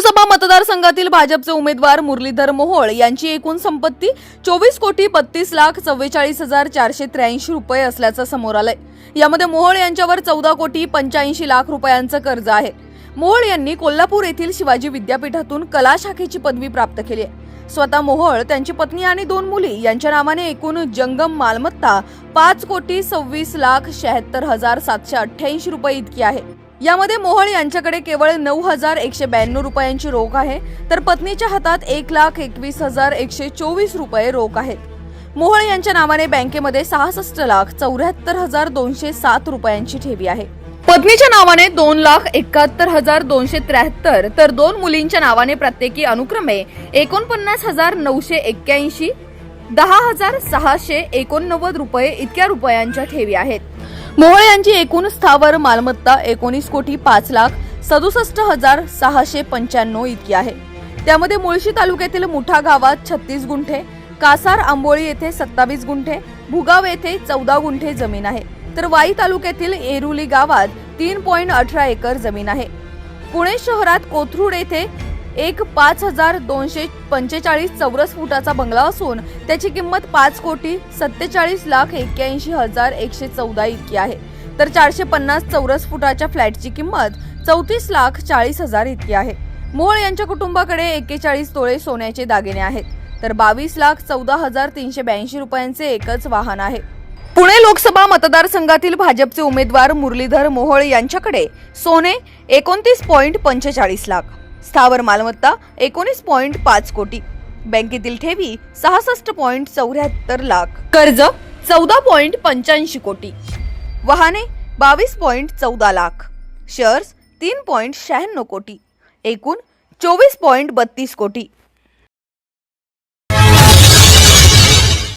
लोकसभा मतदारसंघातील भाजपचे उमेदवार मुरलीधर मोहोळ यांची एकूण संपत्ती चोवीस कोटी बत्तीस लाख चव्वेचाळीस हजार चारशे त्र्याऐंशी रुपये असल्याचं समोर आलंय. यामध्ये मोहोळ यांच्यावर चौदा कोटी पंच्याऐंशी लाख रुपयांचं कर्ज आहे. मोहोळ यांनी कोल्हापूर येथील शिवाजी विद्यापीठातून कला शाखेची पदवी प्राप्त केली आहे. स्वतः मोहोळ त्यांची पत्नी आणि दोन मुली यांच्या नावाने एकूण जंगम मालमत्ता पाच कोटी सव्वीस लाख शहात्तर हजार सातशे अठ्ठ्याऐंशी रुपये इतकी आहे. यामध्ये मोहळ यांच्याकडे केवळ नऊ हजार एकशे ब्याण्णव रुपयांची रोख आहे तर पत्नीच्या हातात एक लाख एकवीस हजार एकशे चोवीस रुपये रोख आहेत. मोहळ यांच्या नावाने बँकेमध्ये सहासष्ट लाख चौऱ्याहत्तर हजार दोनशे सात रुपयांची ठेवी आहे. पत्नीच्या नावाने दोन लाख एकाहत्तर हजार दोनशे त्र्याहत्तर तर दोन मुलींच्या नावाने प्रत्येकी अनुक्रमे एकोणपन्नास हजार नऊशे एक्क्याऐंशी दहा हजार सहाशे एकोणनव्वद रुपये इतक्या रुपयांच्या ठेवी आहेत. मोहोळ यांची एकूण स्थावर मालमत्ता एकोणीस कोटी पाच लाख सदुसष्ट हजार सहाशे पंच्याण्णव इतकी आहे. त्यामध्ये मुळशी तालुक्यातील मुठा गावात छत्तीस गुंठे कासार आंबोळी येथे सत्तावीस गुंठे भुगाव येथे चौदा गुंठे जमीन आहे. तर वाई तालुक्यातील एरुली गावात तीन पॉईंट अठरा एकर जमीन आहे. पुणे शहरात कोथरूड येथे एक पाच हजार दोनशे पंचेचाळीस चौरस फुटाचा बंगला असून त्याची किंमत पाच कोटी सत्तेचाळीस लाख एक्क्याऐंशी हजार एकशे चौदा इतकी आहे. तर चारशे पन्नास चौरस फुटाच्या फ्लॅटची किंमत चौतीस लाख चाळीस हजार इतकी आहे. मोहोळ यांच्या कुटुंबाकडे एक्केचाळीस तोळे सोन्याचे दागिने आहेत. तर बावीस लाख चौदा हजार तीनशे ब्याऐंशी रुपयांचे एकच वाहन आहे. पुणे लोकसभा मतदारसंघातील भाजपचे उमेदवार मुरलीधर मोहोळ यांच्याकडे सोने एकोणतीस पॉईंट पंचेचाळीस लाख. स्थावर मालमत्ता एकोणीस पॉईंट पाच कोटी. बँकेतील ठेवी सहासष्ट पॉईंट चौऱ्याहत्तर लाख. कर्ज चौदा पॉईंट पंच्याऐंशी कोटी. वाहने बावीस पॉईंट चौदा लाख. शेअर्स तीन पॉईंट शहाण्णव कोटी. एकूण चोवीस पॉईंट बत्तीस कोटी.